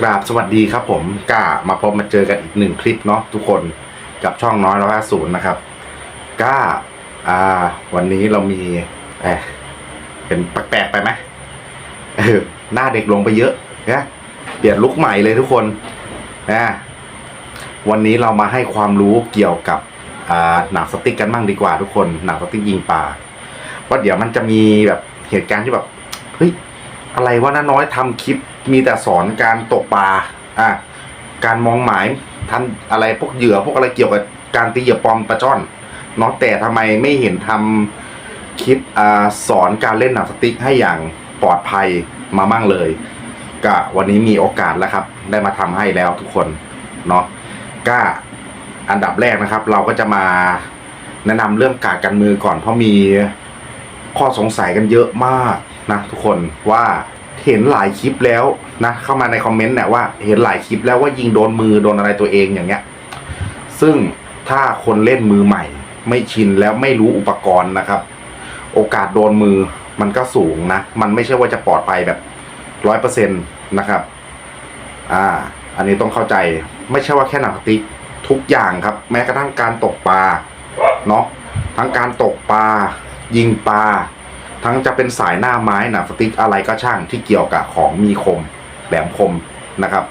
กราบสวัสดีครับผมก้ามาพบมาเจอกันอีกหนึ่งคลิปเนาะทุกคนกับช่องน้อยร้อยห้าศูนย์นะครับก้าอ่า วันนี้เรามีเอเป็นแปลกๆไปไหมเออหน้าเด็กลงไปเยอะนะเปลี่ยนลุคใหม่เลยทุกคนนะวันนี้เรามาให้ความรู้เกี่ยวกับอ่าหนังสติ๊กกันบ้างดีกว่าทุกคนหนังสติ๊กยิงปลาว่าะเดี๋ยวมันจะมีแบบเหตุการณ์ที่แบบเฮ้ยอะไรว่าน้าน้อยทำคลิป มีแต่สอนการตกปลาอะการมองหมายทันอะไรพวกเหยื่อพวกอะไรเกี่ยวกับการตีเหยื่อปลอมปลาจ้อนเนาะแต่ทำไมไม่เห็นทำคลิปอ่าสอนการเล่นหนังสติ๊กให้อย่างปลอดภัยมามั่งเลย ก็วันนี้มีโอกาสแล้วครับ ได้มาทำให้แล้วทุกคนเนาะก็อันดับแรกนะครับ เราก็จะมาแนะนำเรื่องการกันมือก่อนเพราะมีข้อสงสัยกันเยอะมากนะทุกคนว่า เห็นหลายคลิปแล้วนะเข้ามาในคอมเมนต์เนี่ยว่าเห็นหลายคลิปแล้วว่ายิงโดนมือโดนอะไรตัวเองอย่างเงี้ย ซึ่งถ้าคนเล่นมือใหม่ ไม่ชินแล้วไม่รู้อุปกรณ์นะครับ โอกาสโดนมือมันก็สูงนะ มันไม่ใช่ว่าจะปลอดภัยแบบร้อยเปอร์เซ็นต์นะครับ อ่า อันนี้ต้องเข้าใจไม่ใช่ว่าแค่หนังสติ๊กทุกอย่างครับ แม้กระทั่งการตกปลาเนาะทั้งการตกปลายิงปลา ทั้งจะเป็นสายหน้าไม้หนังสติ๊กอะไรก็ช่างที่เกี่ยวกับของมีคมแหลมคมนะครับ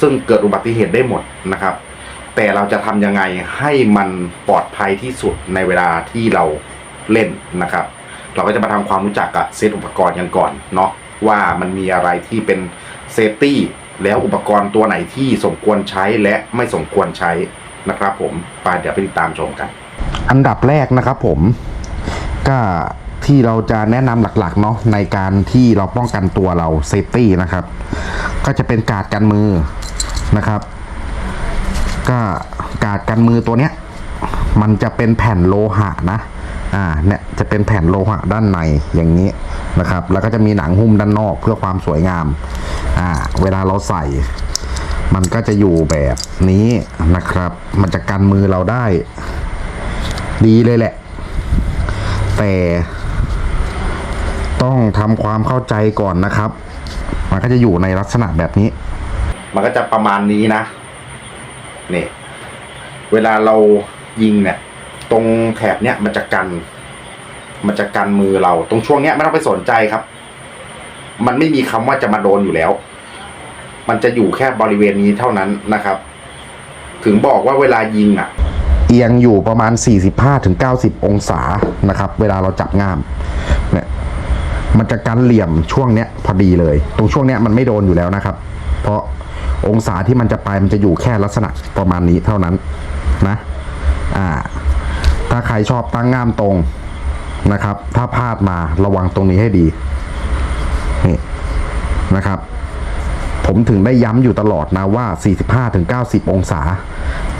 ซึ่งเกิดอุบัติเหตุได้หมดนะครับ แต่เราจะทำยังไงให้มันปลอดภัยที่สุดในเวลาที่เราเล่นนะครับ เราก็จะมาทำความรู้จักกับเซตอุปกรณ์กันก่อนเนาะว่ามันมีอะไรที่เป็นเซฟตี้แล้วอุปกรณ์ตัวไหนที่สมควรใช้และไม่สมควรใช้นะครับ ผมไปเดี๋ยวไปติดตามชมกัน อันดับแรกนะครับผมก็ ที่เราจะแนะนำหลักๆเนาะในการที่เราป้องกันตัวเราเซฟตี้นะครับ ก็จะเป็นกาดกันมือนะครับ ก็กาดกันมือตัวเนี้ยมันจะเป็นแผ่นโลหะนะอ่าเนี่ยจะเป็นแผ่นโลหะด้านในอย่างนี้นะครับ แล้วก็จะมีหนังหุ้มด้านนอกเพื่อความสวยงามอ่าเวลาเราใส่ มันก็จะอยู่แบบนี้นะครับ มันจะกันมือเราได้ ดีเลยแหละ แต่ ต้องทำความเข้าใจก่อนนะครับ มันก็จะอยู่ในลักษณะแบบนี้ มันก็จะประมาณนี้นะนี่เวลาเรายิงเนี่ย ตรงแถบเนี้ยมันจะกัน มันจะกันมือเรา ตรงช่วงเนี้ยไม่ต้องไปสนใจครับ มันไม่มีคำว่าจะมาโดนอยู่แล้ว มันจะอยู่แค่บริเวณนี้เท่านั้นนะครับ ถึงบอกว่าเวลายิงอะ เอียงอยู่ประมาณ 45-90 องศานะครับ เวลาเราจับง่ามเนี่ย มันจะกันเหลี่ยมช่วงเนี้ยพอดีเลย ตรงช่วงเนี้ยมันไม่โดนอยู่แล้วนะครับ เพราะองศาที่มันจะไปมันจะอยู่แค่ลักษณะประมาณนี้เท่านั้นนะอ่าถ้าใครชอบตั้งง่ามตรงนะครับ ถ้าพลาดมาระวังตรงนี้ให้ดีนี่นะครับ ผมถึงได้ย้ำอยู่ตลอดนะว่า 45-90 องศา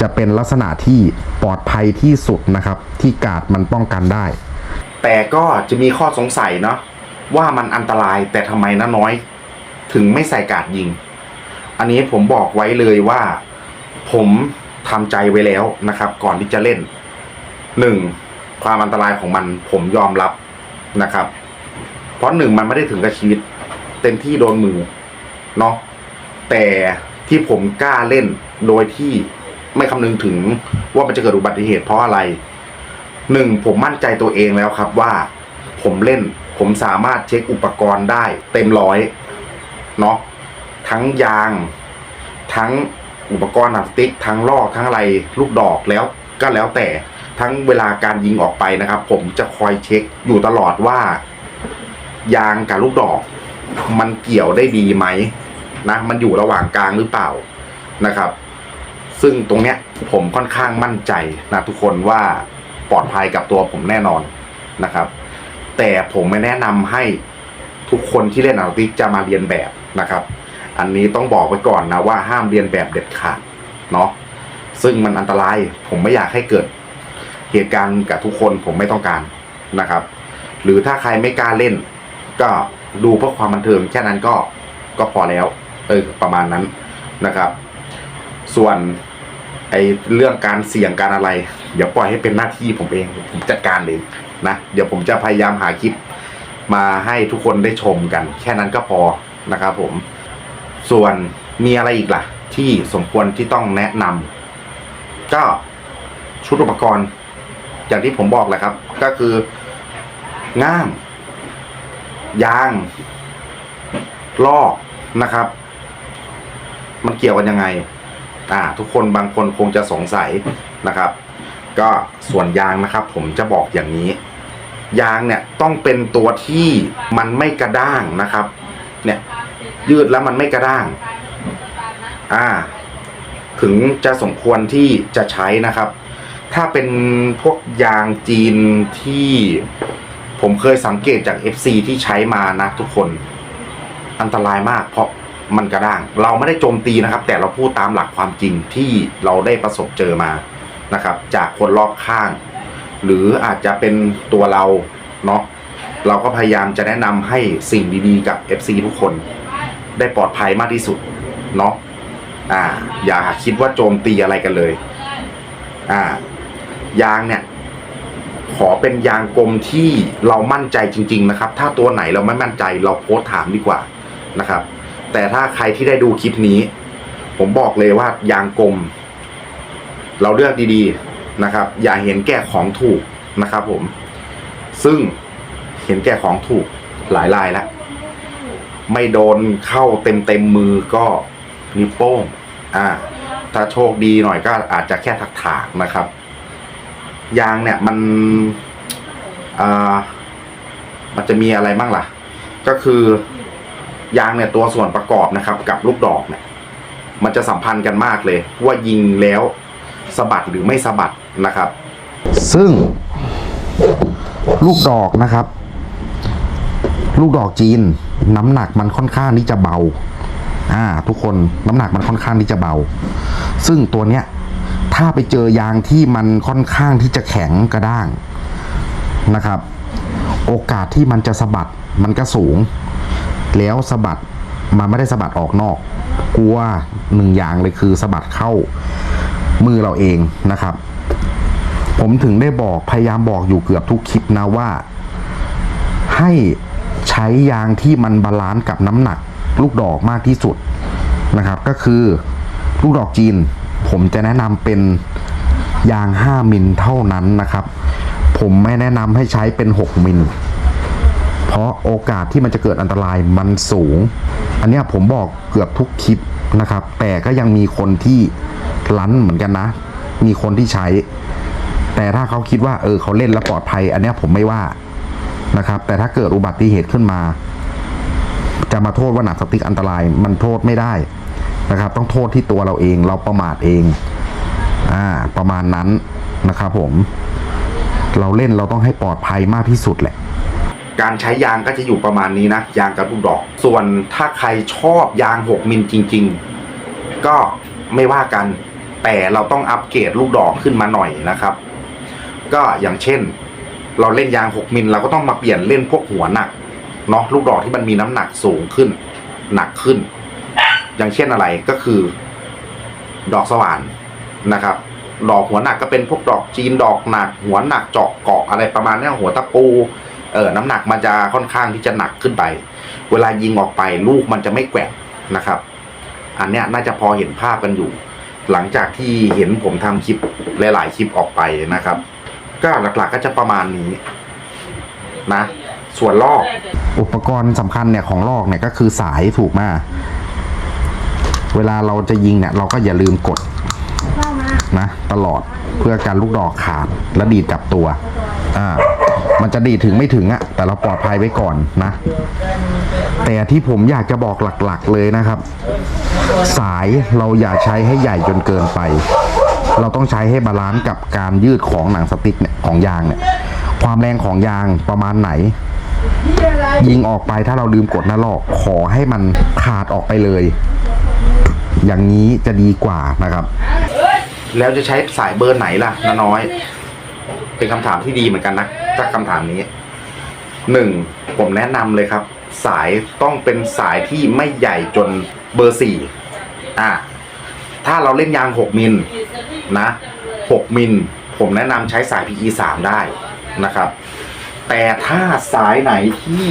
จะเป็นลักษณะที่ปลอดภัยที่สุดนะครับ ที่กาดมันป้องกันได้ แต่ก็จะมีข้อสงสัยเนาะ ว่ามันอันตรายแต่ทำไมน้าน้อย ถึงไม่ใส่กาดยิง อันนี้ผมบอกไว้เลยว่าผมทำใจไว้แล้วนะครับ ก่อนที่จะเล่นหนึ่งความอันตรายของมันผมยอมรับนะครับ เพราะหนึ่งมันไม่ได้ถึงกับชีวิต เต็มที่โดนมือเนาะแต่ที่ผมกล้าเล่นโดยที่ไม่คำนึงถึงว่ามันจะเกิดอุบัติเหตุเพราะอะไรหนึ่งผมมั่นใจตัวเองแล้วครับว่า ผมเล่น ผมสามารถเช็คอุปกรณ์ได้เต็มร้อยเนาะทั้งยาง ทั้งอุปกรณ์หนังสติ๊กทั้งลอกทั้งอะไรลูกดอกแล้วก็แล้วแต่ทั้งเวลาการยิงออกไปนะครับ ผมจะคอยเช็คอยู่ตลอดว่า ยางกับลูกดอก มันเกี่ยวได้ดีไหมนะมันอยู่ระหว่างกลางหรือเปล่านะครับ ซึ่งตรงเนี้ยผมค่อนข้างมั่นใจนะทุกคนว่าปลอดภัยกับตัวผมแน่นอนนะครับ แต่ผมไม่แนะนำให้ทุกคนที่เล่นอาร์ติกจะมาเรียนแบบนะครับ อันนี้ต้องบอกไว้ก่อนนะว่าห้ามเรียนแบบเด็ดขาดเนาะซึ่งมันอันตรายผมไม่อยากให้เกิดเหตุการณ์กับทุกคนผมไม่ต้องการนะครับ หรือถ้าใครไม่กล้าเล่น ก็ดูเพื่อความบันเทิงแค่นั้นก็ก็พอแล้ว เออประมาณนั้นนะครับ ส่วนไอเรื่องการเสี่ยงการอะไร เดี๋ยวปล่อยให้เป็นหน้าที่ผมเองผมจัดการเอง นะ เดี๋ยวผมจะพยายามหาคลิปมาให้ทุกคนได้ชมกัน แค่นั้นก็พอนะครับผม ส่วนมีอะไรอีกล่ะ ที่สมควรที่ต้องแนะนำก็ชุดอุปกรณ์ อย่างที่ผมบอกแหละครับ ก็คือง่าม ยาง ลอกนะครับ มันเกี่ยวกันยังไง อ่า ทุกคนบางคนคงจะสงสัยนะครับ ก็ส่วนยางนะครับ ผมจะบอกอย่างนี้ ยางเนี่ยต้องเป็นตัวที่มันไม่กระด้างนะครับ เนี่ยยืดแล้วมันไม่กระด้าง อ่า ถึงจะสมควรที่จะใช้นะครับ ถ้าเป็นพวกยางจีนที่ผมเคยสังเกตจาก FC ที่ใช้มานะทุกคน อันตรายมากเพราะมันกระด้าง เราไม่ได้โจมตีนะครับ แต่เราพูดตามหลักความจริงที่เราได้ประสบเจอมานะครับ จากคนรอบข้าง หรืออาจจะเป็นตัวเราเนาะเราก็พยายามจะแนะนำให้สิ่งดีๆกับ FC ทุกคนได้ปลอดภัยมากที่สุดเนาะอ่า อย่าคิดว่าโจมตีอะไรกันเลย อ่า ยางเนี่ย ขอเป็นยางกลมที่เรามั่นใจจริง ๆ นะครับ ถ้าตัวไหนเราไม่มั่นใจเราโพสถามดีกว่านะครับ แต่ถ้าใครที่ได้ดูคลิปนี้ ผมบอกเลยว่ายางกลม เราเลือกดีๆ นะครับ อย่าเห็นแก่ของถูกนะครับผม ซึ่งเห็นแก่ของถูกหลายรายแล้วไม่โดนเข้าเต็มเต็มมือก็นิ้วโป้ง อ่า ถ้าโชคดีหน่อยก็อาจจะแค่ถักถากนะครับ ยางเนี่ยมันอ่ามันจะมีอะไรบ้างล่ะ ก็คือยางเนี่ยตัวส่วนประกอบนะครับ กับลูกดอกเนี่ย มันจะสัมพันธ์กันมากเลย ว่ายิงแล้ว สะบัดหรือไม่สะบัดนะครับ ซึ่งลูกดอกนะครับ ลูกดอกจีน น้ำหนักมันค่อนข้างที่จะเบาอ่าทุกคนน้ำหนักมันค่อนข้างที่จะเบา ซึ่งตัวเนี้ยถ้าไปเจอยางที่มันค่อนข้างที่จะแข็งกระด้างนะครับ โอกาสที่มันจะสะบัดมันก็สูง แล้วสะบัดมันไม่ได้สะบัดออกนอก กลัวหนึ่งอย่างเลยคือสะบัดเข้า มือเราเองนะครับ ผมถึงได้บอกพยายามบอกอยู่เกือบทุกคลิปนะว่า ให้ใช้ยางที่มันบาลานซ์กับน้ำหนัก ลูกดอกมากที่สุดนะครับ ก็คือลูกดอกจีน ผมจะแนะนำเป็นยาง 5 มิลเท่านั้นนะครับ ผมไม่แนะนำให้ใช้เป็น 6 มิลเพราะโอกาสที่มันจะเกิดอันตรายมันสูง อันนี้ผมบอกเกือบทุกคลิปนะครับ แต่ก็ยังมีคนที่ ลั้นเหมือนกันนะ มีคนที่ใช้ แต่ถ้าเขาคิดว่า เออเขาเล่นแล้วปลอดภัย อันนี้ผมไม่ว่านะครับ แต่ถ้าเกิดอุบัติเหตุขึ้นมา จะมาโทษว่าหนังสติ๊กอันตรายมันโทษไม่ได้นะครับ ต้องโทษที่ตัวเราเองเราประมาทเองอ่าประมาณนั้นนะครับผมเราเล่นเราต้องให้ปลอดภัยมากที่สุดแหละ การใช้ยางก็จะอยู่ประมาณนี้นะ ยางกับลูกดอก ส่วนถ้าใครชอบยาง 6 มิลจริง ๆ ก็ไม่ว่ากัน แต่เราต้องอัปเกรดลูกดอกขึ้นมาหน่อยนะครับ ก็อย่างเช่น เราเล่นยาง 6 มิลเราก็ต้องมาเปลี่ยนเล่นพวกหัวหนักเนาะลูกดอกที่มันมีน้ำหนักสูงขึ้น หนักขึ้น อย่างเช่นอะไรก็คือ ดอกสว่านนะครับ ดอกหัวหนักก็เป็นพวกดอกจีนดอกหนัก หัวหนักเจาะเกาะอะไรประมาณนี้หัวตะปูเออน้ำหนักมันจะค่อนข้างที่จะหนักขึ้นไป เวลายิงออกไปลูกมันจะไม่แกว่งนะครับ อันเนี้ยน่าจะพอเห็นภาพกันอยู่ หลังจากที่เห็นผมทำคลิปหลาย ๆ คลิปออกไปนะครับ ก็หลัก ๆ ก็จะประมาณนี้นะ ส่วนลอก อุปกรณ์สำคัญเนี่ยของลอกเนี่ยก็คือสายถูกมากเวลาเราจะยิงเนี่ย เราก็อย่าลืมกดนะ ตลอดเพื่อการลูกดอกขาดและดีดกลับตัว อ่า มันจะดีถึงไม่ถึงอะแต่เราปลอดภัยไว้ก่อนนะ แต่ที่ผมอยากจะบอกหลักๆเลยนะครับ สายเราอย่าใช้ให้ใหญ่จนเกินไป เราต้องใช้ให้บาลานซ์กับการยืดของหนังสติ๊กเนี่ยของยางเนี่ยความแรงของยางประมาณไหน ยิงออกไปถ้าเราลืมกดหน้าลอกขอให้มันขาดออกไปเลย อย่างนี้จะดีกว่านะครับ แล้วจะใช้สายเบอร์ไหนล่ะน้าน้อย เป็นคำถามที่ดีเหมือนกันนะ ถ้าคำถามนี้หนึ่งผมแนะนำเลยครับ สายต้องเป็นสายที่ไม่ใหญ่จนเบอร์สี่อะถ้าเราเล่นยางหกมิลนะหกมิล ผมแนะนำใช้สาย PE สามได้นะครับ แต่ถ้าสายไหนที่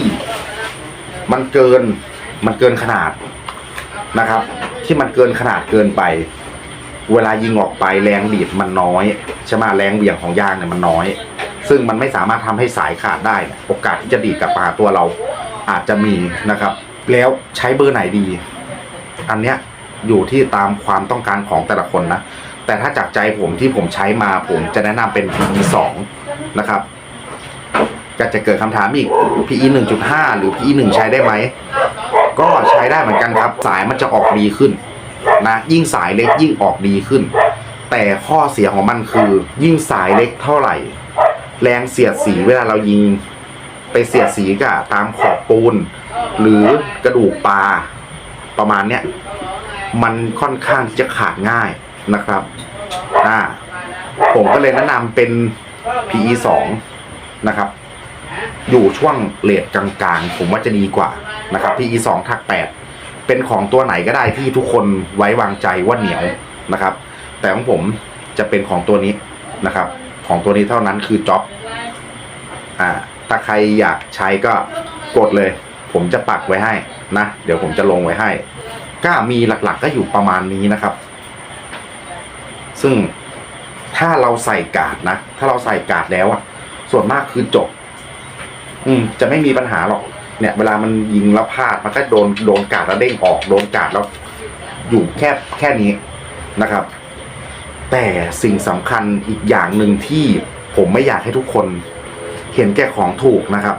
มันเกินมันเกินขนาดนะครับ ที่มันเกินขนาดเกินไป เวลายิงออกไปแรงดีดมันน้อยใช่ไหมแรงเหวี่ยงของยางเนี่ยมันน้อย ซึ่งมันไม่สามารถทำให้สายขาดได้ โอกาสที่จะดีกลับมาหาตัวเราอาจจะมีนะครับ แล้วใช้เบอร์ไหนดี อันเนี้ยอยู่ที่ตามความต้องการของแต่ละคนนะ แต่ถ้าจากใจผมที่ผมใช้มาผมจะแนะนำเป็น PE 2นะครับ ก็จะเกิดคำถามอีก PE 1.5 หรือ PE 1 ใช้ได้ไหม ก็ใช้ได้เหมือนกันครับ สายมันจะออกดีขึ้นนะยิ่งสายเล็กยิ่งออกดีขึ้น แต่ข้อเสียของมันคือ ยิ่งสายเล็กเท่าไหร่ แรงเสียดสีเวลาเรายิงไปเสียดสีกับตามขอบปูน หรือกระดูกปลาประมาณเนี้ยมันค่อนข้างที่จะขาดง่ายนะครับอ่าผมก็เลยแนะนำเป็น PE 2นะครับ อยู่ช่วงเลทกลางๆ ผมว่าจะดีกว่านะครับ PE 2ทัก8เป็นของตัวไหนก็ได้ที่ทุกคนไว้วางใจว่าเหนียวนะครับ แต่ของผมจะเป็นของตัวนี้นะครับ ของตัวนี้เท่านั้นคือจ็อบอ่าถ้าใครอยากใช้ก็กดเลย ผมจะปักไว้ให้นะเดี๋ยวผมจะลงไว้ให้ ก็มีหลักๆก็อยู่ประมาณนี้นะครับ ซึ่งถ้าเราใส่กาดนะถ้าเราใส่กาดแล้วอะส่วนมากคือจบ อืม จะไม่มีปัญหาหรอกเนี่ย เวลามันยิงแล้วพลาดมันก็โดนโดนกาดแล้วเด้งออกโดนกาดแล้วอยู่แค่แค่นี้นะครับ แต่สิ่งสำคัญอีกอย่างหนึ่งที่ผมไม่อยากให้ทุกคน เห็นแก่ของถูกนะครับ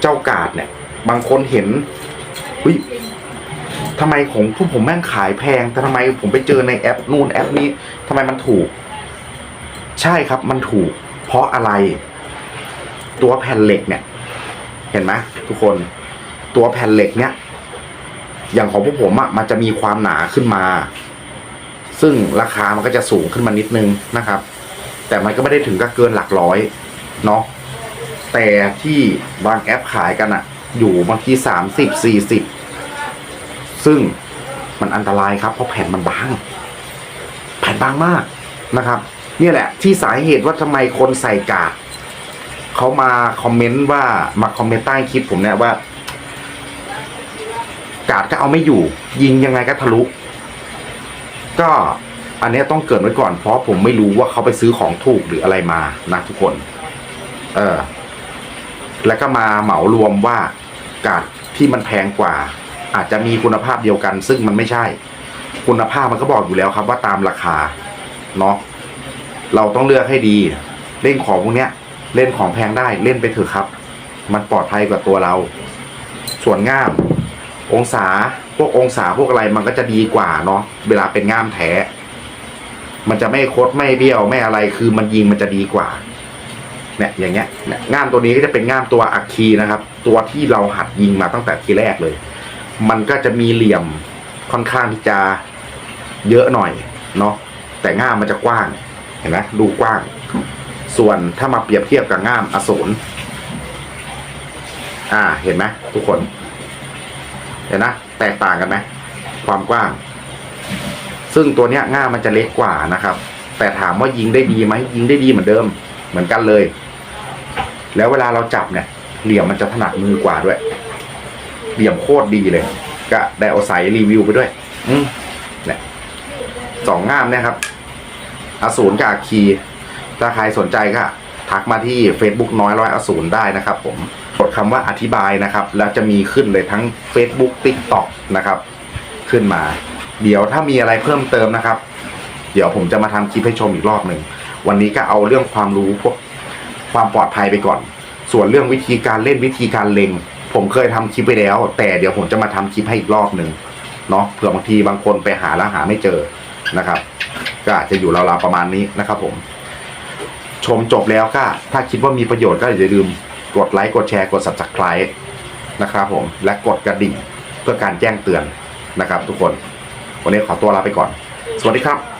เจ้ากาดเนี่ย บางคนเห็นเฮ้ยทำไมของพวกผมแม่งขายแพง แต่ทำไมผมไปเจอในแอปนู่นแอปนี้ทำไมมันถูก ใช่ครับมันถูก เพราะอะไร ตัวแผ่นเหล็กเนี่ย เห็นไหมทุกคนตัวแผ่นเหล็กเนี่ย อย่างของพวกผมอะมันจะมีความหนาขึ้นมา ซึ่งราคามันก็จะสูงขึ้นมานิดนึงนะครับ แต่มันก็ไม่ได้ถึงกับเกินหลักร้อยเนาะแต่ที่บางแอปขายกันอะอยู่บางทีสามสิบสี่สิบซึ่งมันอันตรายครับ เพราะแผ่นมันบาง แผ่นบางมากนะครับเนี่ยแหละ ที่สาเหตุว่าทำไมคนใส่กาดเขามาคอมเมนต์ว่ามาคอมเมนต์ใต้คลิปผมเนี่ยว่า กาดก็เอาไม่อยู่ ยิงยังไงก็ทะลุ ก็อันนี้ต้องเกิดไว้ก่อน เพราะผมไม่รู้ว่าเขาไปซื้อของถูกหรืออะไรมานะทุกคน เออ แล้วก็มาเหมารวมว่ากาดที่มันแพงกว่า อาจจะมีคุณภาพเดียวกัน ซึ่งมันไม่ใช่ คุณภาพมันก็บอกอยู่แล้วครับว่าตามราคาเนาะเราต้องเลือกให้ดี เล่นของพวกเนี้ย เล่นของแพงได้เล่นไปเถอะครับ มันปลอดภัยกว่าตัวเรา ส่วนง่าม องศา พวกองศาพวกอะไรมันก็จะดีกว่าเนาะเวลาเป็นง่ามแท้ มันจะไม่คดไม่เบี้ยวไม่อะไร คือมันยิงมันจะดีกว่าเนี่ยอย่างเงี้ยเนี่ยง่ามตัวนี้ก็จะเป็นง่ามตัวอัคคีนะครับ ตัวที่เราหัดยิงมาตั้งแต่ทีแรกเลย มันก็จะมีเหลี่ยมค่อนข้างที่จะเยอะหน่อยเนาะแต่ง่ามมันจะกว้าง เห็นไหมดูกว้าง ส่วนถ้ามาเปรียบเทียบกับง่ามอสูรอ่าเห็นไหมทุกคน เห็นนะ แตกต่างกันไหมความกว้าง ซึ่งตัวเนี้ยง่ามมันจะเล็กกว่านะครับ แต่ถามว่ายิงได้ดีไหมยิงได้ดีเหมือนเดิม เหมือนกันเลย แล้วเวลาเราจับเนี่ย เหลี่ยมมันจะถนัดมือกว่าด้วย เหลี่ยมโคตรดีเลย ก็ได้เอาใส่รีวิวไปด้วย อืมเนี่ยสองง่ามเนี่ยครับอสูรกับอาคีถ้าใครสนใจก็ทักมาที่ Facebook น้อยร้อยอสูรได้นะครับผม กดคำว่าอธิบายนะครับ แล้วจะมีขึ้นเลยทั้ง Facebook TikTok นะครับ ขึ้นมา เดี๋ยวถ้ามีอะไรเพิ่มเติมนะครับ เดี๋ยวผมจะมาทำคลิปให้ชมอีกรอบหนึ่ง วันนี้ก็เอาเรื่องความรู้พวกความปลอดภัยไปก่อน ส่วนเรื่องวิธีการเล่นวิธีการเล็ง ผมเคยทำคลิปไปแล้ว แต่เดี๋ยวผมจะมาทำคลิปให้อีกรอบหนึ่งเนาะเผื่อบางทีบางคนไปหาแล้วหาไม่เจอนะครับ ก็อาจจะอยู่ราวๆประมาณนี้นะครับ ผม ชมจบแล้วก็ถ้าคิดว่ามีประโยชน์ก็อย่าลืม กดไลค์กดแชร์กด subscribe นะครับผมและกดกระดิ่งเพื่อการแจ้งเตือนนะครับ ทุกคน วันนี้ขอตัวลาไปก่อน สวัสดีครับ